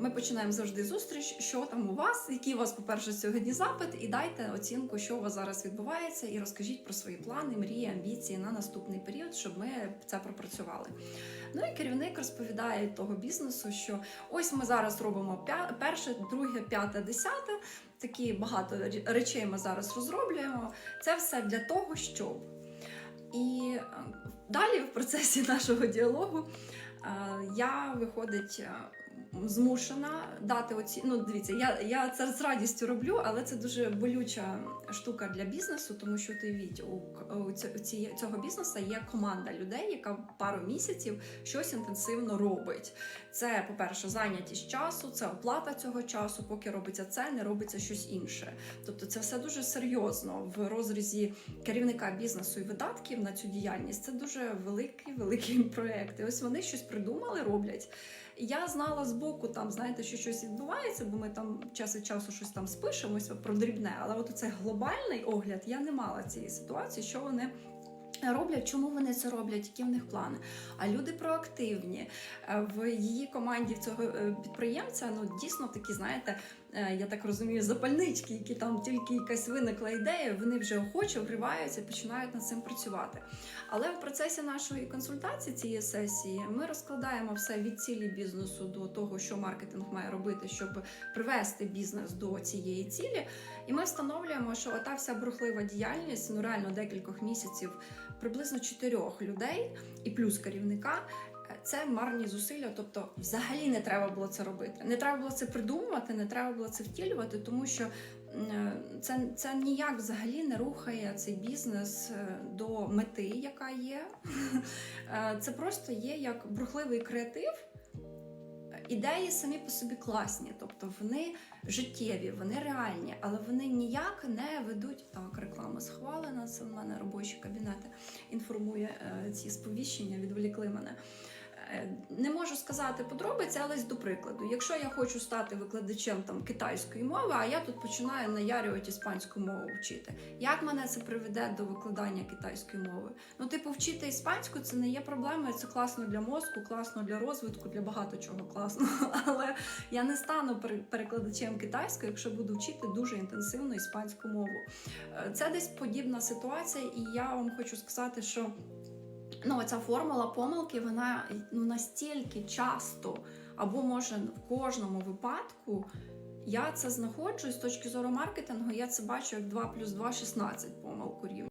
Ми починаємо завжди зустріч, що там у вас, який у вас, по-перше, сьогодні запит, і дайте оцінку, що у вас зараз відбувається, і розкажіть про свої плани, мрії, амбіції на наступний період, щоб ми це пропрацювали. Ну і керівник розповідає того бізнесу, що ось ми зараз робимо перше, друге, п'яте, десяте. Такі багато речей ми зараз розроблюємо. Це все для того, щоб. І е, далі в процесі нашого діалогу е, я виходить. Змушена дати оці. Ну, дивіться, я, я це з радістю роблю, але це дуже болюча штука для бізнесу, тому що уявіть, у, у цього бізнесу є команда людей, яка пару місяців щось інтенсивно робить. Це, по-перше, зайнятість часу, це оплата цього часу. Поки робиться це, не робиться щось інше. Тобто, це все дуже серйозно в розрізі керівника бізнесу і видатків на цю діяльність. Це дуже великий, великий проєкт. І ось вони щось придумали, роблять. Я знала збоку, там знаєте, що щось відбувається, бо ми там час від часу щось там спишемося про дрібне. Але от це глобальний огляд я не мала цієї ситуації, що вони. Роблять, чому вони це роблять, які в них плани. А люди проактивні Е, в її команді в цього е, підприємця. Ну дійсно такі, знаєте, я так розумію, запальнички, які там тільки якась виникла ідея, вони вже охоче вриваються, починають над цим працювати. Але в процесі нашої консультації цієї сесії ми розкладаємо все від цілі бізнесу до того, що маркетинг має робити, щоб привести бізнес до цієї цілі. І ми встановлюємо, що ота вся брухлива діяльність, ну реально декількох місяців, приблизно чотирьох людей і плюс керівника. Е, Це марні зусилля, тобто взагалі не треба було це робити. Не треба було це придумувати, не треба було це втілювати, тому що це, це ніяк взагалі не рухає цей бізнес е, до мети, яка є. Е, Це просто є як брухливий креатив. Ідеї самі по собі класні, тобто вони життєві, вони реальні, але вони ніяк не ведуть. Так, реклама схвалена. Це в мене робочі кабінети інформує е, ці сповіщення, відволікли мене. Е, Не можу сказати подробиці, але до прикладу, якщо я хочу стати викладачем там китайської мови, а я тут починаю наярювати іспанську мову вчити. Як мене це приведе до викладання китайської мови? Ну, типу, вчити іспанську це не є проблемою. Це класно для мозку, класно для розвитку, для багато чого класно. Але я не стану пере- перекладачем китайської, якщо буду вчити дуже інтенсивно іспанську мову. Е, Це десь подібна ситуація, і я вам хочу сказати, що. Ну, ця формула помилки, вона ну, настільки часто, або може в кожному випадку, я це знаходжу з точки зору маркетингу, я це бачу як 2 плюс 2 – 16 помилку рівня.